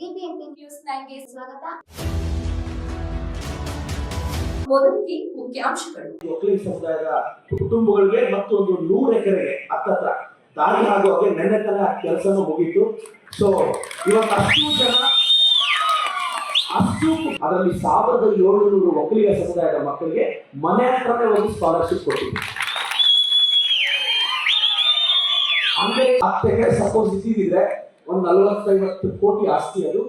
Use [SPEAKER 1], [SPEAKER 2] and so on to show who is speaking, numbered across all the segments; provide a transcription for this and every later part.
[SPEAKER 1] News ಸ್ವಾಗತ.
[SPEAKER 2] ಮೊದಲಿಗೆ ಮುಖ್ಯಾಂಶಗಳು.
[SPEAKER 3] ಒಕ್ಕಲಿಗ ಸಮುದಾಯದ ಕುಟುಂಬಗಳಿಗೆ ಮತ್ತು ಒಂದು ನೂರು ಎಕರೆಗೆ ಹತ್ತತ್ರ ದಾರಿ ಆಗುವ ಹಾಗೆ ನೆನ್ನೆ ತನ ಕೆಲಸನೂ ಮುಗೀತು. ಸೊ ಇವತ್ತು ಅಷ್ಟು ಜನ, ಅಷ್ಟು ಅದರಲ್ಲಿ ಸಾವಿರದ ಏಳುನೂರು ಒಕ್ಕಲಿಗ ಸಮುದಾಯದ ಮಕ್ಕಳಿಗೆ ಮನೆ ಹತ್ರನೇ ಒಂದು ಸ್ಕಾಲರ್ಶಿಪ್ ಕೊಟ್ಟಿದ್ವಿ ಅಂದ್ರೆ ಹತ್ತು ಎಕರೆ ಸಪೋಸ್ ಇದ್ದಿದ್ರೆ ಒಂದು ನಲವತ್ತೈವತ್ತು ಕೋಟಿ ಆಸ್ತಿ ಅದು.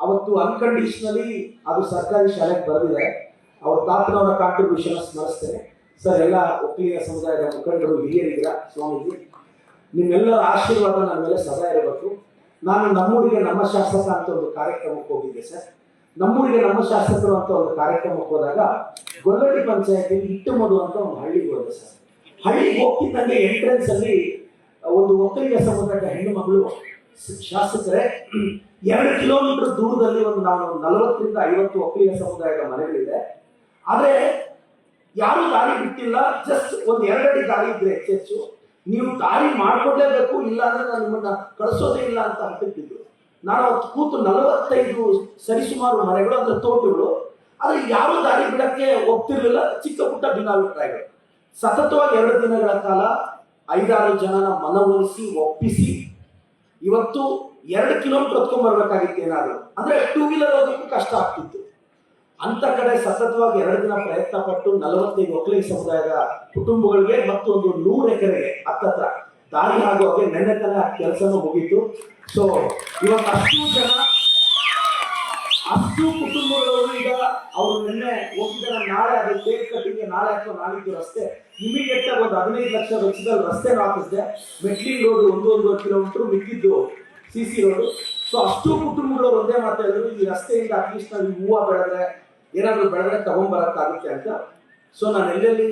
[SPEAKER 3] ಅವತ್ತು ಅನ್ಕಂಡೀಷನಲಿ ಅದು ಸರ್ಕಾರಿ ಶಾಲೆಗೆ ಬರೆದಿದೆ. ಅವ್ರ ತಾತನವರ ಕಾಂಟ್ರಿಬ್ಯೂಷನ್ ಸ್ಮರಿಸ್ತೇನೆ. ಸರ್, ಎಲ್ಲ ಒಕ್ಕಲಿಗ ಸಮುದಾಯದ ಮುಖಂಡರು, ಹಿರಿಯರಿದ್ದೀರ? ಸ್ವಾಮೀಜಿ, ನಿಮ್ಮೆಲ್ಲರ ಆಶೀರ್ವಾದ ನನ್ನ ಮೇಲೆ ಸದಾ ಇರಬೇಕು. ನಾನು ನಮ್ಮೂರಿಗೆ ನಮ್ಮ ಶಾಸಕ ಅಂತ ಒಂದು ಕಾರ್ಯಕ್ರಮಕ್ಕೆ ಹೋಗಿದ್ದೆ ಸರ್. ನಮ್ಮೂರಿಗೆ ನಮ್ಮ ಶಾಸಕರು ಅಂತ ಒಂದು ಕಾರ್ಯಕ್ರಮಕ್ಕೆ ಹೋದಾಗ ಗೊಲ್ಲಡಿ ಪಂಚಾಯತಿಯಲ್ಲಿ ಮೊದಲು ಅಂತ ಒಂದು ಹಳ್ಳಿಗೆ ಹೋದೆ ಸರ್. ಹಳ್ಳಿಗೆ ಹೋಗ್ತಿದ್ದಂಗೆ ಎಂಟ್ರೆನ್ಸ್ ಅಲ್ಲಿ ಒಂದು ಒಕ್ಕಲಿಗ ಸಮುದಾಯದ ಹೆಣ್ಣು ಮಗಳು ಶಾಸಕರೇ, ಎರಡು ಕಿಲೋಮೀಟರ್ ದೂರದಲ್ಲಿ ಒಂದು ನಾನು ನಲವತ್ತರಿಂದ ಐವತ್ತು ಒಕ್ಕಲಿಗ ಸಮುದಾಯದ ಮನೆಗಳಿದೆ. ಆದರೆ ಯಾರು ದಾರಿ ಬಿಟ್ಟಿಲ್ಲ ಜಸ್ಟ್ ಒಂದು ಎರಡಡಿ ದಾರಿ ಇದ್ರೆ ಹೆಚ್ಚೆಚ್ಚು. ನೀವು ದಾರಿ ಮಾಡ್ಕೊಡ್ಲೇಬೇಕು, ಇಲ್ಲ ಅಂದ್ರೆ ನಾನು ನಿಮ್ಮನ್ನ ಕಳಿಸೋದೇ ಇಲ್ಲ ಅಂತ ಅಂತಿದ್ದು ನಾನು ಕೂತು ನಲವತ್ತೈದು ಸರಿಸುಮಾರು ಮನೆಗಳು ಅಂದ್ರೆ ತೋಟಗಳು. ಆದರೆ ಯಾರು ದಾರಿ ಬಿಡಕ್ಕೆ ಒಪ್ತಿರ್ಲಿಲ್ಲ, ಚಿಕ್ಕ ಪುಟ್ಟ ಭಿನ್ನಾಭಿಪ್ರಾಯಗಳು. ಸತತವಾಗಿ ಎರಡು ದಿನಗಳ ಕಾಲ ಐದಾರು ಜನನ ಮನವೊಲಿಸಿ, ಒಪ್ಪಿಸಿ ಇವತ್ತು ಎರಡು ಕಿಲೋಮೀಟರ್ ಹೊತ್ಕೊಂಡ್ ಬರ್ಬೇಕಾಗಿತ್ತು ಏನಾದ್ರು. ಅಂದ್ರೆ ಟೂ ವೀಲರ್ ಹೋಗೋದಕ್ಕೂ ಕಷ್ಟ ಆಗ್ತಿತ್ತು. ಅಂತ ಕಡೆ ಸತತವಾಗಿ ಎರಡು ದಿನ ಪ್ರಯತ್ನ ಪಟ್ಟು ನಲವತ್ತೈದು ಒಕ್ಕಲಿಗ ಸಮುದಾಯದ ಕುಟುಂಬಗಳಿಗೆ ಮತ್ತು ಒಂದು ನೂರು ಎಕರೆಗೆ ಹತ್ತತ್ರ ದಾರಿ ಆಗುವಾಗ ನೆನ್ನೆ ತನ ಕೆಲಸನೂ ಮುಗೀತು. ಸೊ ಇವತ್ತು ಅಷ್ಟು ಜನ ಅಷ್ಟು ಕುಟುಂಬಗಳವರು ಈಗ ಅವರು ನಿನ್ನೆ ಹೋಗಿದ್ದಾರೆ, ನಾಳೆ ಅದು ಕೇಕ್ ಕಟ್ಟಿಂಗ್, ನಾಳೆ ಅಥವಾ ನಾಳಿದ್ದು ರಸ್ತೆ. ಇಮಿಡಿಯೇಟ್ ಆಗಿ ಒಂದು ಹದಿನೈದು ಲಕ್ಷ ವೆಚ್ಚದಲ್ಲಿ ರಸ್ತೆ ಹಾಕಿಸಿದೆ ಮೆಟ್ಲಿಂಗ್ ರೋಡ್ ಒಂದು ಒಂದೂವರೆ ಕಿಲೋಮೀಟರ್ ಮಿಕ್ಕಿದ್ದು ಸಿ ಸಿ ರೋಡ್. ಸೊ ಅಷ್ಟು ಕುಟುಂಬಗಳವರು ಒಂದೇ ಮಾತಾಡಿದ್ರು ಈ ರಸ್ತೆಯಿಂದ ಅಟ್ಲೀಸ್ಟ್ ನಾವು ಹೂವು ಬೆಳೆದ್ರೆ, ಏನಾದರೂ ಬೆಳೆದ್ರೆ ತಗೊಂಡ್ಬರಕ್ಕಾಗುತ್ತೆ ಅಂತ. ಸೊ ನಾನು ಎಲ್ಲೆಲ್ಲಿ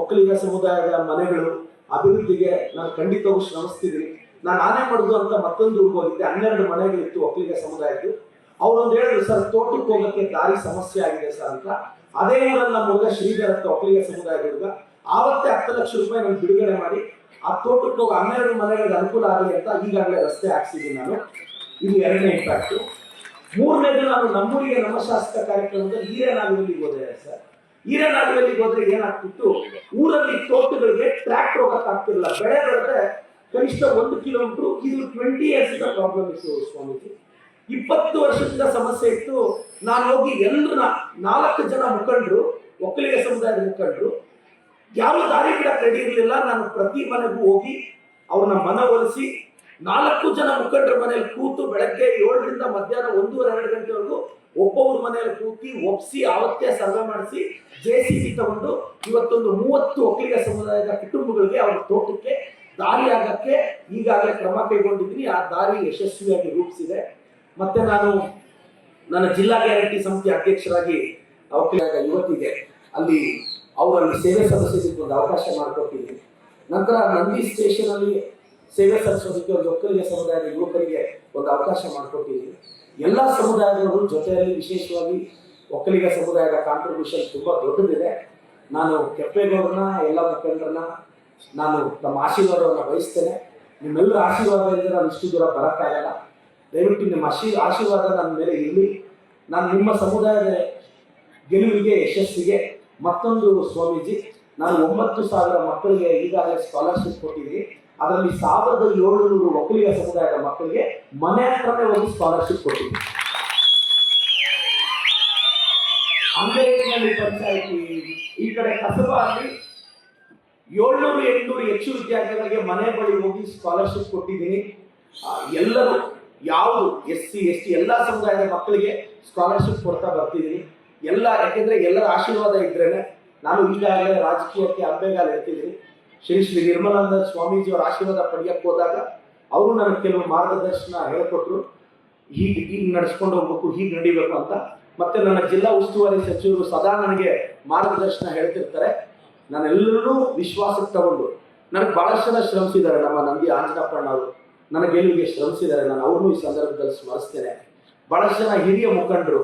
[SPEAKER 3] ಒಕ್ಕಲಿಗ ಸಮುದಾಯದ ಮನೆಗಳು ಅಭಿವೃದ್ಧಿಗೆ ನಾನು ಖಂಡಿತವಾಗೂ ಶ್ರಮಿಸ್ತಿದ್ದೀನಿ. ನಾನು ಆನೆ ಮಾಡುದು ಅಂತ ಮತ್ತೊಂದು ಹೋಗಿದ್ದೆ, ಹನ್ನೆರಡು ಮನೆಗಳಿತ್ತು ಒಕ್ಕಲಿಗ ಸಮುದಾಯದ್ದು. ಅವ್ರೊಂದು ಹೇಳಿದ್ರು, ಸರ್, ತೋಟಕ್ಕೆ ಹೋಗಕ್ಕೆ ದಾರಿ ಸಮಸ್ಯೆ ಆಗಿದೆ ಸರ್ ಅಂತ. ಅದೇ ಊರಲ್ಲಿ ನಮ್ಮ ಹುಡುಗ ಶ್ರೀಧರ್ ಅಂತ ಒಕ್ಕಲಿಗ ಹುಡುಗ. ಆವತ್ತೇ ಹತ್ತು ಲಕ್ಷ ರೂಪಾಯಿ ನಾನು ಬಿಡುಗಡೆ ಮಾಡಿ, ಆ ತೋಟಕ್ಕೆ ಹೋಗಿ ಹನ್ನೆರಡು ಮನೆಗಳಿಗೆ ಅನುಕೂಲ ಆಗಲಿ ಅಂತ ಈಗಾಗಲೇ ರಸ್ತೆ ಹಾಕ್ಸಿದ್ದೀನಿ ನಾನು. ಇದು ಎರಡನೇ ಇಂಪ್ಯಾಕ್ಟ್ ಮೂರನೇದು, ನಾನು ನಮ್ಮೂರಿಗೆ, ನಮ್ಮ ಶಾಸಕ ಕಾರ್ಯಕ್ರಮದಲ್ಲಿ ಹಿರೇನಾಗಲಿಗೆ ಹೋದೆ ಸರ್. ಹಿರೇನಾಗಲಿಗೆ ಹೋದ್ರೆ ಏನಾಗ್ತಿತ್ತು? ಊರಲ್ಲಿ ತೋಟಗಳಿಗೆ ಟ್ರ್ಯಾಕ್ಟರ್ ಹೋಗಕ್ ಆಗ್ತಿರಲಿಲ್ಲ. ಬೆಳೆ ಬೆಳೆದ್ರೆ ಕನಿಷ್ಠ ಒಂದು ಕಿಲೋಮೀಟರ್ ಇದು ಟ್ವೆಂಟಿ ಇಯರ್ಸ್ ಪ್ರಾಬ್ಲಮ್ ಇತ್ತು ಸ್ವಾಮೀಜಿ. ಇಪ್ಪತ್ತು ವರ್ಷದಿಂದ ಸಮಸ್ಯೆ ಇತ್ತು. ನಾನು ಹೋಗಿ ಎಲ್ಲರನ್ನ ನಾಲ್ಕು ಜನ ಮುಖಂಡರು, ಒಕ್ಕಲಿಗ ಸಮುದಾಯದ ಮುಖಂಡರು. ಯಾರು ದಾರಿ ಬಿಡಕ್ಕೆ ರೆಡಿ ಇರಲಿಲ್ಲ. ನಾನು ಪ್ರತಿ ಮನೆಗೂ ಹೋಗಿ ಅವ್ರನ್ನ ಮನವೊಲಿಸಿ ನಾಲ್ಕು ಜನ ಮುಖಂಡರ ಮನೆಯಲ್ಲಿ ಕೂತು ಬೆಳಗ್ಗೆ ಏಳರಿಂದ ಮಧ್ಯಾಹ್ನ ಒಂದೂವರೆ, ಎರಡು ಗಂಟೆವರೆಗೂ ಒಬ್ಬೊಬ್ಬರ ಮನೆಯಲ್ಲಿ ಕೂತಿ ಒಪ್ಸಿ ಅವತ್ತೇ ಸರ್ವೆ ಮಾಡಿಸಿ, ಜೆ ಸಿ ಬಿ ತಗೊಂಡು ಇವತ್ತೊಂದು ಮೂವತ್ತು ಒಕ್ಕಲಿಗ ಸಮುದಾಯದ ಕುಟುಂಬಗಳಿಗೆ ಅವ್ರ ತೋಟಕ್ಕೆ ದಾರಿ ಆಗಕ್ಕೆ ಈಗಾಗಲೇ ಕ್ರಮ ಕೈಗೊಂಡಿದ್ದೀನಿ. ಆ ದಾರಿ ಯಶಸ್ವಿಯಾಗಿ ರೂಪಿಸಿದೆ. ಮತ್ತೆ ನಾನು ನನ್ನ ಜಿಲ್ಲಾ ಗ್ಯಾರಂಟಿ ಸಮಿತಿ ಅಧ್ಯಕ್ಷರಾಗಿ ಅವಕಾಶ ಯುವತಿಗೆ ಅಲ್ಲಿ ಅವರಲ್ಲಿ ಸೇವೆ ಸಲ್ಲಿಸೋದಕ್ಕೆ ಒಂದು ಅವಕಾಶ ಮಾಡಿಕೊಟ್ಟಿದ್ದೀನಿ. ನಂತರ ನಂದಿ ಸ್ಟೇಷನ್ ಅಲ್ಲಿ ಸೇವೆ ಸಲ್ಲಿಸೋದಕ್ಕೆ ಒಂದು ಒಕ್ಕಲಿಗ ಸಮುದಾಯದ ಯುವಕರಿಗೆ ಒಂದು ಅವಕಾಶ ಮಾಡಿಕೊಟ್ಟಿದ್ದೀನಿ. ಎಲ್ಲ ಸಮುದಾಯದವರು ಜೊತೆಯಲ್ಲಿ ವಿಶೇಷವಾಗಿ ಒಕ್ಕಲಿಗ ಸಮುದಾಯದ ಕಾಂಟ್ರಿಬ್ಯೂಷನ್ ತುಂಬಾ ದೊಡ್ಡದಿದೆ. ನಾನು ಕೆಪ್ಪೇಗೌಡರನ್ನ ಎಲ್ಲ ಮುಖಂಡರನ್ನ ನಾನು ತಮ್ಮ ಆಶೀರ್ವಾದವನ್ನು ಬಯಸ್ತೇನೆ. ನಿಮ್ಮೆಲ್ಲರ ಆಶೀರ್ವಾದದಿಂದ ನಾನು ಇಷ್ಟು ದೂರ ಬರೋಕ್ಕಾಗಲ್ಲ. ದಯವಿಟ್ಟು ನಿಮ್ಮ ಆಶೀ ಆಶೀರ್ವಾದ ನನ್ನ ಮೇಲೆ ಇರಲಿ. ನಾನು ನಿಮ್ಮ ಸಮುದಾಯದ ಗೆಲುವಿಗೆ, ಯಶಸ್ಸಿಗೆ ಮತ್ತೊಂದು ಸ್ವಾಮೀಜಿ, ನಾನು ಒಂಬತ್ತು ಸಾವಿರ ಮಕ್ಕಳಿಗೆ ಈಗಾಗಲೇ ಸ್ಕಾಲರ್ಶಿಪ್ ಕೊಟ್ಟಿದ್ದೀನಿ. ಅದರಲ್ಲಿ ಸಾವಿರದ ಏಳುನೂರು ಒಕ್ಕಲಿಗ ಸಮುದಾಯದ ಮಕ್ಕಳಿಗೆ ಮನೆ ಹತ್ರನೇ ಒಂದು ಸ್ಕಾಲರ್ಶಿಪ್ ಕೊಟ್ಟಿದ್ದೀನಿ. ಅಂಬೇಡ್ಕರ್ ಪಂಚಾಯಿತಿ, ಈ ಕಡೆ ಕಸಬಾಗಿ ಏಳ್ನೂರು ಎಂಟುನೂರು ಹೆಚ್ಚು ವಿದ್ಯಾರ್ಥಿಗಳಿಗೆ ಮನೆ ಬಳಿ ಹೋಗಿ ಸ್ಕಾಲರ್ಶಿಪ್ ಕೊಟ್ಟಿದ್ದೀನಿ. ಎಲ್ಲರೂ ಯಾವುದು ಎಸ್ ಸಿ, ಎಸ್ ಟಿ ಎಲ್ಲ ಸಮುದಾಯದ ಮಕ್ಕಳಿಗೆ ಸ್ಕಾಲರ್ಶಿಪ್ ಕೊಡ್ತಾ ಬರ್ತಿದ್ದೀನಿ. ಎಲ್ಲ ಯಾಕೆಂದ್ರೆ ಎಲ್ಲರ ಆಶೀರ್ವಾದ ಇದ್ರೇನೆ ನಾನು ಈಗಾಗಲೇ ರಾಜಕೀಯಕ್ಕೆ ಅಂಬೆಗಾಲ ಇರ್ತಿದ್ದೀನಿ ಶ್ರೀ ಶ್ರೀ ನಿರ್ಮಲಾನಂದ ಸ್ವಾಮೀಜಿಯವರ ಆಶೀರ್ವಾದ ಪಡೆಯಕ್ಕೆ ಹೋದಾಗ ಅವರು ನನಗೆ ಕೆಲವು ಮಾರ್ಗದರ್ಶನ ಹೇಳಿಕೊಟ್ರು. ಹೀಗೆ ಹೀಗೆ ನಡೆಸ್ಕೊಂಡು ಹೋಗ್ಬೇಕು, ಹೀಗೆ ನಡಿಬೇಕು ಅಂತ. ಮತ್ತೆ ನನ್ನ ಜಿಲ್ಲಾ ಉಸ್ತುವಾರಿ ಸಚಿವರು ಸದಾ ನನಗೆ ಮಾರ್ಗದರ್ಶನ ಹೇಳ್ತಿರ್ತಾರೆ. ನಾನೆಲ್ಲರೂ ವಿಶ್ವಾಸಕ್ಕೆ ತಗೊಂಡು ನನಗೆ ಬಹಳಷ್ಟು ಜನ ಶ್ರಮಿಸಿದ್ದಾರೆ ನಮ್ಮ ನಂದಿ ಆಂಜನಪ್ಪಣ್ಣ ಅವರು ನನ್ನ ಗೆಲುವಿಗೆ ಶ್ರಮಿಸಿದ್ದಾರೆ, ನಾನು ಅವ್ರನ್ನೂ ಈ ಸಂದರ್ಭದಲ್ಲಿ ಸ್ಮರಿಸ್ತೇನೆ. ಬಹಳಷ್ಟು ಜನ ಹಿರಿಯ ಮುಖಂಡರು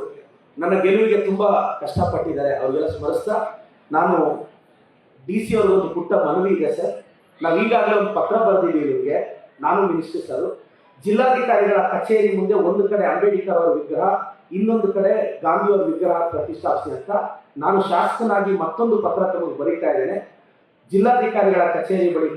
[SPEAKER 3] ನನ್ನ ಗೆಲುವಿಗೆ ತುಂಬ ಕಷ್ಟಪಟ್ಟಿದ್ದಾರೆ, ಅವ್ರಿಗೆಲ್ಲ ಸ್ಮರಿಸ್ತಾ ನಾನು ಡಿ ಸಿ ಅವ್ರಿಗೆ ಒಂದು ಪುಟ್ಟ ಮನವಿ ಇದೆ ಸರ್. ನಾವು ಈಗಾಗಲೇ ಒಂದು ಪತ್ರ ಬರೆದಿದ್ದೀವಿ ನಿಮಗೆ ನಾನು ಮಿನಿಸ್ಟರ್ ಸರ್ ಜಿಲ್ಲಾಧಿಕಾರಿಗಳ ಕಚೇರಿ ಮುಂದೆ ಒಂದು ಕಡೆ ಅಂಬೇಡ್ಕರ್ ಅವರ ವಿಗ್ರಹ, ಇನ್ನೊಂದು ಕಡೆ ಗಾಂಧಿ ಅವರ ವಿಗ್ರಹ ಪ್ರತಿಷ್ಠಾಪಿಸಿ ಅಂತ ನಾನು ಶಾಸಕನಾಗಿ ಮತ್ತೊಂದು ಪತ್ರ ತಮಗೆ ಬರೀತಾ ಇದ್ದೇನೆ. ಜಿಲ್ಲಾಧಿಕಾರಿಗಳ ಕಚೇರಿ ಬಳಿ